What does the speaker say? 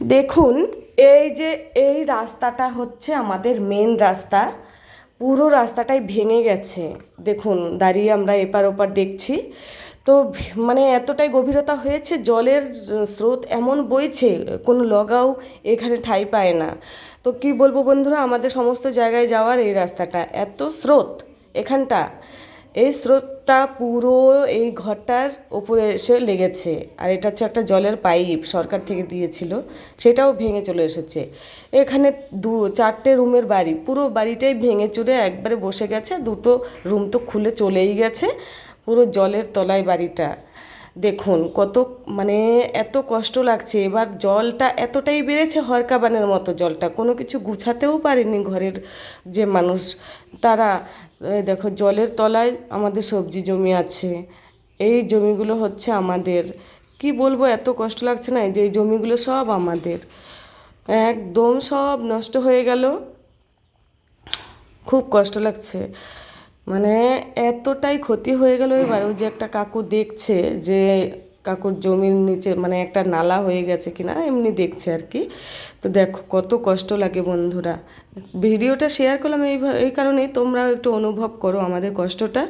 দেখুন, এই যে এই রাস্তাটা হচ্ছে আমাদের মেন রাস্তা। পুরো রাস্তাটাই ভেঙে গেছে। দেখুন, দাঁড়িয়ে আমরা এপার ওপার দেখছি। তো মানে এতটাই গভীরতা হয়েছে, জলের স্রোত এমন বইছে, কোনো লগাও এখানে ঠাঁই পায় না। তো কি বলব বন্ধুরা, আমাদের সমস্ত জায়গায় যাওয়ার এই রাস্তাটা, এত স্রোত এখানটা। এই স্রোতটা পুরো এই ঘরটার ওপরে এসে লেগেছে। আর এটা হচ্ছে একটা জলের পাইপ সরকার থেকে দিয়েছিল, সেটাও ভেঙে চলে এসেছে। এখানে দু, চারটে রুমের বাড়ি, পুরো বাড়িটাই ভেঙে চুরে একবারে বসে গেছে, দুটো রুম তো খুলে চলেই গেছে, পুরো জলের তলায় বাড়িটা। দেখুন, কত মানে এত কষ্ট লাগছে। এবার জলটা এতটাই বেড়েছে হরকাবানের মতো জলটা। কোনো কিছু গুছাতেও পারেনি ঘরের যে মানুষ। তারা দেখো, জলের তলায় আমাদের সবজি জমি আছে। এই জমিগুলো হচ্ছে আমাদের। কি বলব, এত কষ্ট লাগছে না? যে এই জমিগুলো সব আমাদের। একদম সব নষ্ট হয়ে গেল। খুব কষ্ট লাগছে। মানে এতটাই ক্ষতি হয়ে গেল এবার, ওই যে একটা কাকু দেখছে যে কাকুর জমির নিচে মানে একটা নালা হয়ে গেছে কিনা, এমনি দেখছে আর কি। তো দেখো কত কষ্ট লাগে বন্ধুরা। ভিডিওটা শেয়ার করলাম এই এই কারণেই তোমরাও একটু অনুভব করো আমাদের কষ্টটা।